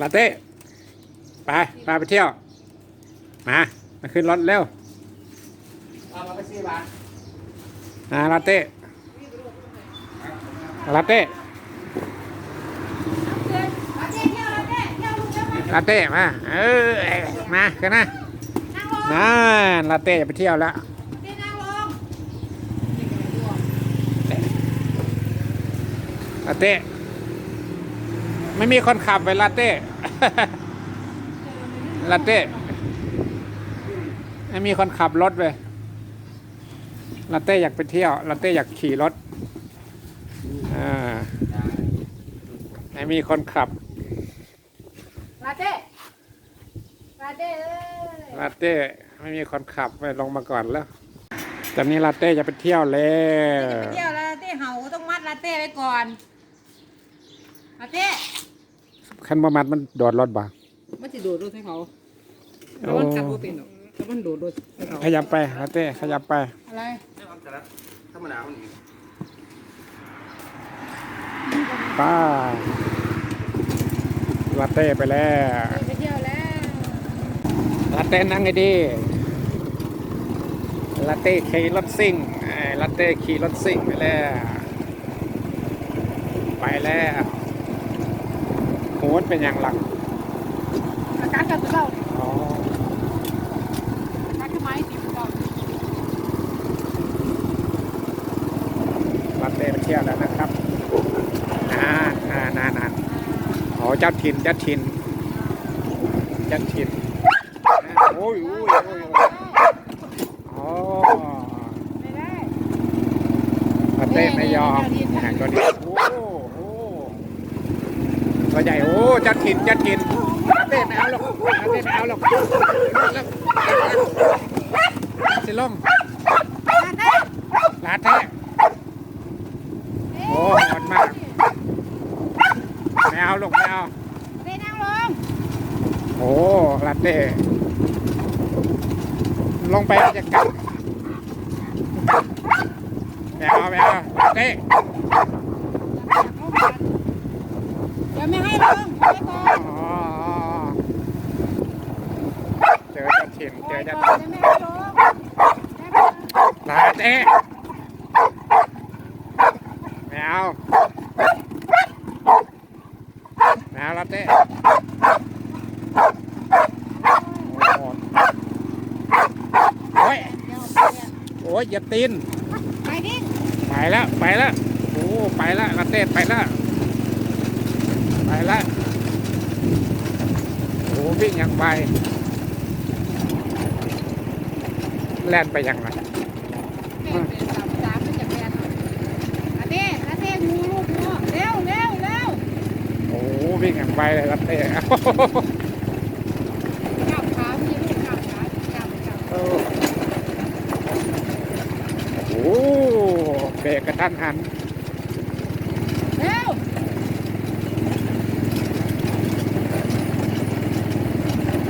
ลาเต้ ไปพาไปเที่ยว มา มาขึ้นรถเร็วเอามาไปสี่บาทอ่าลาเต้ลาเต้ลาเต้เที่ยวลาเต้เที่ยวลูกเที่ยวมาลาเต้มา เออ มากันนะนั่งลงนั่นลาเต้จะไปเที่ยวแล้วเต้นั่งลงลาเต้ ไม่มีคนขับไปลาเต้ ลาเต้ ไม่มีคนขับรถไปลาเต้อยากไปเที่ยวลาเต้อยากขี่รถอ่าไม่มีคนขับลาเต้ลาเต้เอ้ยลาเต้ไม่มีคนขับไปลงมาก่อนแล้วตอนนี้ลาเต้จะไปเที่ยวแล้วไปเที่ยวลาเต้เห่าก็ต้องมัดลาเต้ไว้ก่อนลาเต้ ขั้นประมาทมันโดดรถบ่ามันจะโดดรถให้เขาแล้วมันขับรถเป็นหรอกแล้วมันโดดรถให้เขาขยับไปลาเต้ขยับไป อะไรไม่ความจะรับธรรมดาคนนี้ป้าลาเต้ไปแล้วไปเที่ยวแล้วลาเต้นั่งไงดีลาเต้ขี่รถซิ่งไอ้ลาเต้ขี่รถซิ่งไปแล้ว ไปแล้ว โหนเป็นอย่างหลักอากาศกับเราอ๋ออากาศทำไมติดเราลาเต้ไปเที่ยวแล้วนะครับนานนานนานนานโอ้เจ้าถิ่นเจ้าถิ่นเจ้าถิ่นโอ้ยโอ้ยโอ้ยโอ้ย ไม่ได้ ลาเต้ไม่ยอมแข่งตัวนี้โอ้โหตัวใหญ่โอ้ กินจ้าถิ่นเต้นไม่เอาหรอกเต้นไม่เอาหรอกสิลงลาเต้ลาเต้โอ้หดมากไม่เอาลูกไม่เอาเต้นั่งลงโอ้ลาเต้ลงไปจะกัดไม่เอาไม่เอาลาเต้ เดี๋ยวไม่ให้ลงไปก่อน อ๋อ เจอจะถิ่นเจอจะก่อนเดี๋ยวไม่ให้ลงลาเต้ไม่เอาไม่เอาลาเต้โอ้ยโอ้ยอย่าตีนไปดิไปแล้ว ไปแล้ว โอ้ ไปแล้วลาเต้ไปแล้ว ไปแล้ว วิ่งอย่างไปแล่นไปอย่างไรเป็นเป็นสามสามเป็นจากแดนลาเต้ลาเต้งูลูกงูเร็วเร็วเร็วโอ้วิ่งอย่างไปเลยลาเต้ก้าวขามีลูกก้าวขาก้าวก้าวโอ้โหเบรกกระทันหัน เร็ว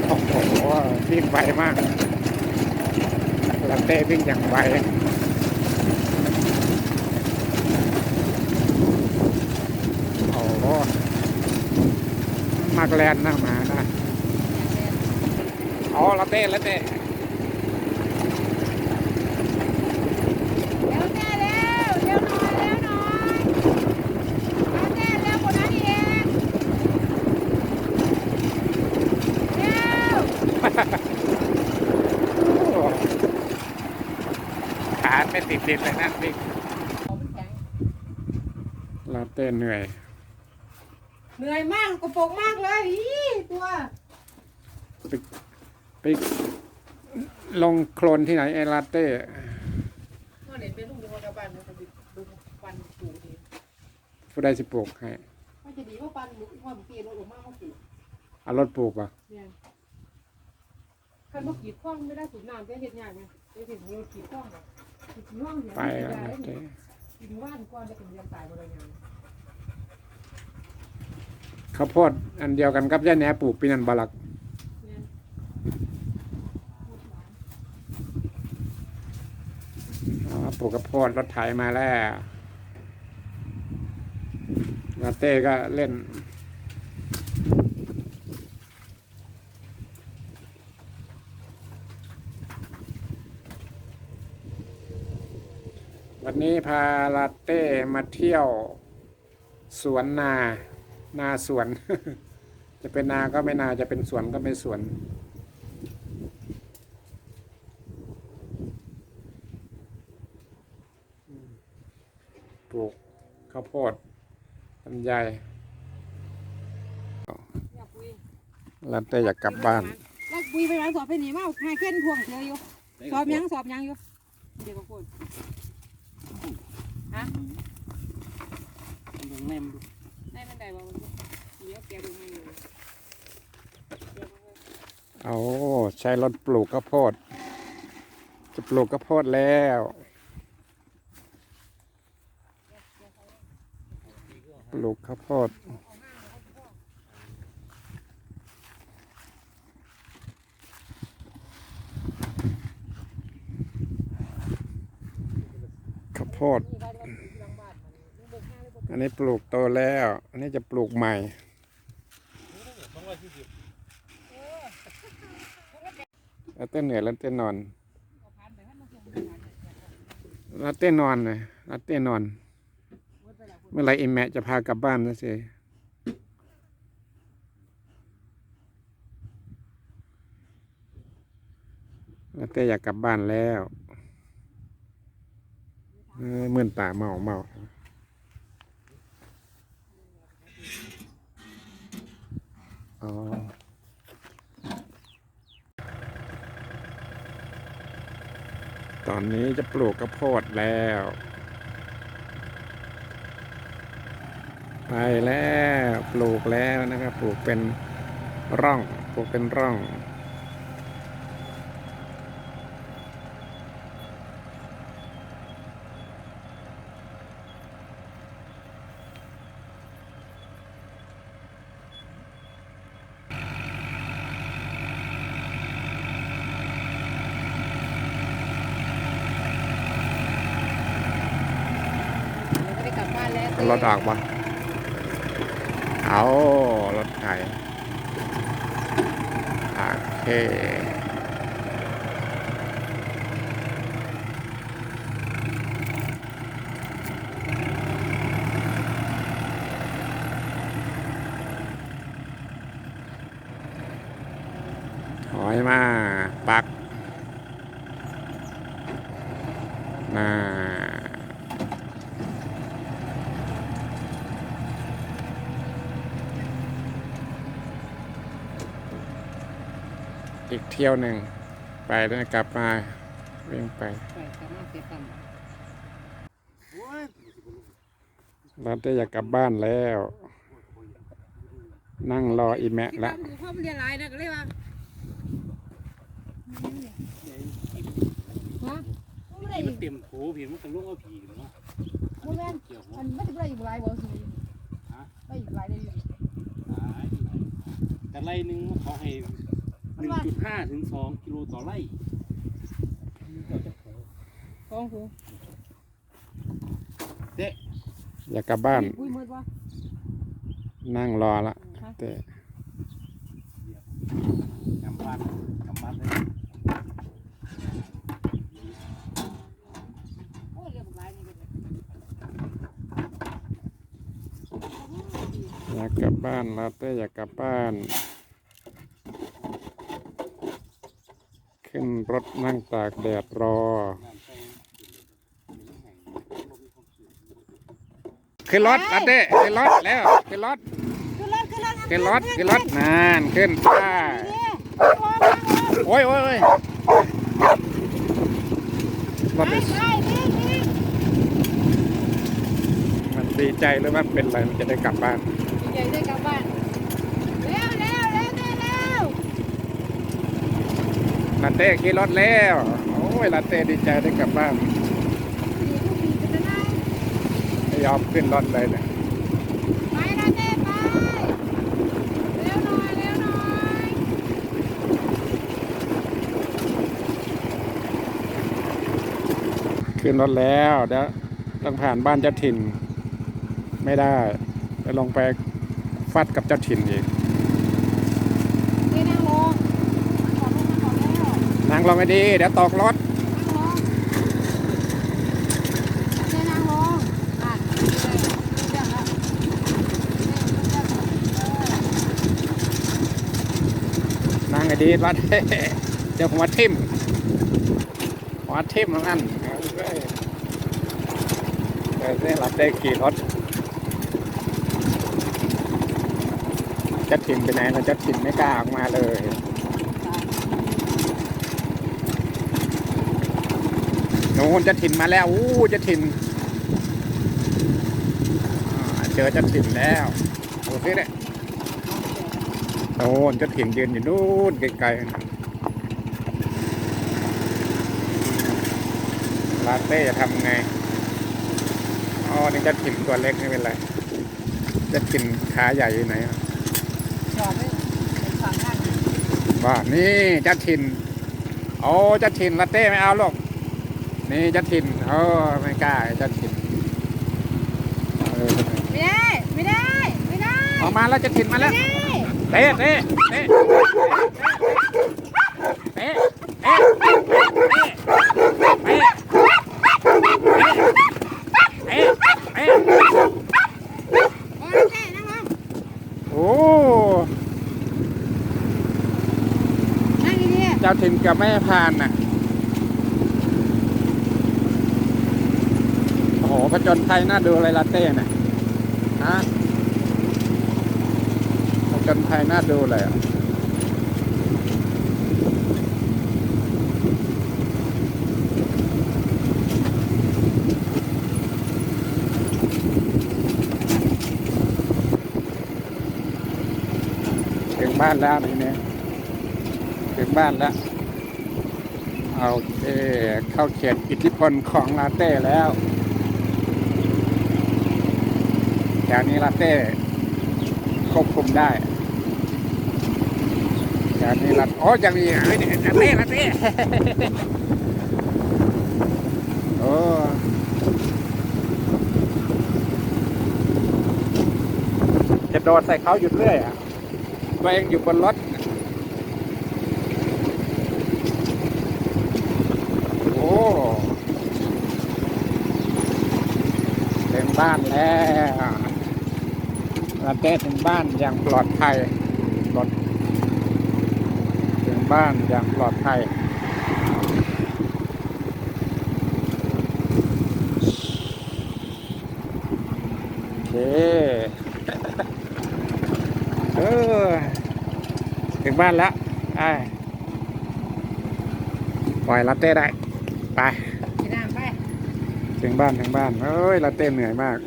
โอ้โห วิ่งไวมากลาเต้วิ่งอย่างไวโอ้โหมากแลนนะหมานะอ๋อลาเต้ลาเต้ เร็วเต้เร็วเร็วหน่อยเร็วหน่อยลาเต้เร็วกว่านั้นอีกเร็ว โอ้ ขาไม่ติดดินเลยนะวิ่งลาเต้เหนื่อย เหนื่อยมากกระโปรงมากเลยอีตัวไปไปลงโคลนที่ไหนไอ้ลาเต้พ่อเด็กเป็นลูกอยู่กับบ้านนะดูดูปันปูดีผู้ใดสิปลูกให้มันจะดีว่าปันลูกพ่อมันปีนรถออกมาเขาปลูกเอารถปลูกป่ะเนี่ยคันเมื่อกี้คล้องไม่ได้สูบน้ำได้เห็ดยากไงได้เห็นเราขีดคล้องแบบขีดคล้องเห็น ไปแล้วลาเต้กินว่านก้อนได้เป็นยังตายบริยังข้าวโพดอันเดียวกันกับย่าแหนปลูกปีนันบาลักปลูกข้าวโพดรถไถมาแล้วลาเต้ก็เล่น นี้พาลาเต้มาเที่ยว สวนนา นาสวน จะเป็นนาก็ไม่นาจะเป็นสวนก็ไม่สวน ปลูกข้าวโพดลำไยลาเต้อยากกลับบ้าน แล้วคุยไปร้านสอบไปหนีมาหาเข็นพวงเสืออยู่ สอบยังสอบยังอยู่ เดี๋ยวก็พูด ยังแม่มดูได้มันได้บ่เดี๋ยวแกดูให้อยู่เอาใช้รถปลูกข้าวโพด จะปลูกข้าวโพดแล้วปลูกข้าวโพดข้าวโพด อันนี้ปลูกโตแล้ว อันนี้จะปลูกใหม่แล้วเต้นเหนื่อยแล้วเต้นนอนร้านเนี่ยแล้วเต้นนอนเลยแล้วเต้นนอน เมื่อไรไอ้แม่จะพากลับบ้านนะสิแล้วเต้อยากกลับบ้านแล้วเอ้ยมื่นตาเมาเมา อ๋อตอนนี้จะปลูกกระโพดแล้ว ไปแล้วปลูกแล้วนะครับ ปลูกเป็นร่อง ปลูกเป็นร่อง เราก็ได้ันรถออกปะเอารถไถโอเคถอยมา ปักน่า อีกเที่ยวหนึ่งไปแล้วกลับมาวิ่งไปไปกลับมาเสียตังค์โอ้ยเราจะอยากกลับบ้านแล้ว นั่งรออีแมะที่แล้วทำดูพ่อมันเรียนหลายนะก็เลยว่าฮะไม่ได้มันเต็มโถผีมันก็ลงเอาผีเนาะบ่แม่นเกี่ยวหัวมันไม่ได้อยู่หลายบ่สิไม่อยู่หลายได้อยู่ตายแต่ไร่หนึงเขาให้ หนึ่งจุดห้าถึงสองกิโลต่อไร่สองหูอยากกลับบ้าน อุ้ยมืดวะนั่งรอละแต่กำบัดกำบัดเลยโอ้ยเรียกหลายนี่ก็ได้อยากกลับบ้านลาเต้อยากกลับบ้าน ขึ้นรถนั่งตากแดดรอ ขึ้นรถลาเต้ขึ้นรถแล้วขึ้นรถขึ้นรถขึ้นรถขึ้นรถขึ้นรถนานขึ้นป้าโอ้ยโอ้ยโอ้ยรถไปไปนี่นี่มันดีใจหรือว่าเป็นอะไรมันจะได้กลับบ้านใหญ่ได้กลับบ้านเร็วเร็วเร็วเร็วเร็ว ลาเต้ขี่รถแล้ว โอ้ยลาเต้ดีใจได้กลับบ้านไม่ยอมขึ้นรถเลยเนี่ยไปนะเต้ไปเร็วหน่อยเร็วหน่อยขึ้นรถแล้วเดี๋ยวต้องผ่านบ้านเจ้าถิ่น ไม่ได้ไปลงไปฟัดกับเจ้าถิ่นอีก งลงไปดี เดี๋ยวตกรถนั่งไอ้ดีวัดเจ้ายวผมวัดทิมวัดทิมทั้นั้นเด้หลับได้ขี่รถ จะทิมไปไหนเราจะทิมไม่กล้าออกมาเลย นู้นจะถิ่นมาแล้วอู้จะถิ่นอ่าเจอจะถิ่นแล้วดูสิเนี่ยโน่นจะถิ่นยืนอยู่นู่นไกลๆลาเต้จะทำไงอ๋อนี่จะถิ่นตัวเล็กไม่เป็นไรจะถิ่นขาใหญ่อยู่ไหนอะจอดไว้เป็นฝั่งข้างว่านี่จะถิ่นโอ้จะถิ่นลาเต้ไม่เอาหรอก นี่จะถิ่นเออไม่กล้าจะถิ่นเออไม่ได้ ไม่ได้ ไม่ได้ ออกมาแล้วจะถิ่นมาแล้วไม่ได้เตะเตะเตะเตะเตะเตะเตะเตะเตะเตะเตะบอลแท้นั่งลงโอ้นั่งดีเจ้าถิ่นเกับไม่ให้ผ่านน่ะโอ้โห ผจญภัยน่าดูเลยลาเต้น่ะฮะผจญภัยน่าดูเลยอะถึงบ้านแล้วนี่เนี่ยถึงบ้านแล้วโอเคเข้าเขตอิทธิพลของลาเต้แล้วแถวนี้ลาเต้ควบคุมได้แถวนี้ลาโอ้ยังมีเฮ้ยลาเต้ลาเต้โอ้จะโดดใส่เขาหยุดเรื่อยอะตัวเองอยู่บนรถโอ้ถึงบ้านแล้ว ลาเต้ถึงบ้านอย่างปลอดภัยรถถึงบ้านอย่างปลอดภัยโอเคเออถึงบ้านแล้วไปปล่อยลาเต้ได้ไปๆไปน้ำไป ถึงบ้านถึงบ้านเอ้ยลาเต้เหนื่อยมาก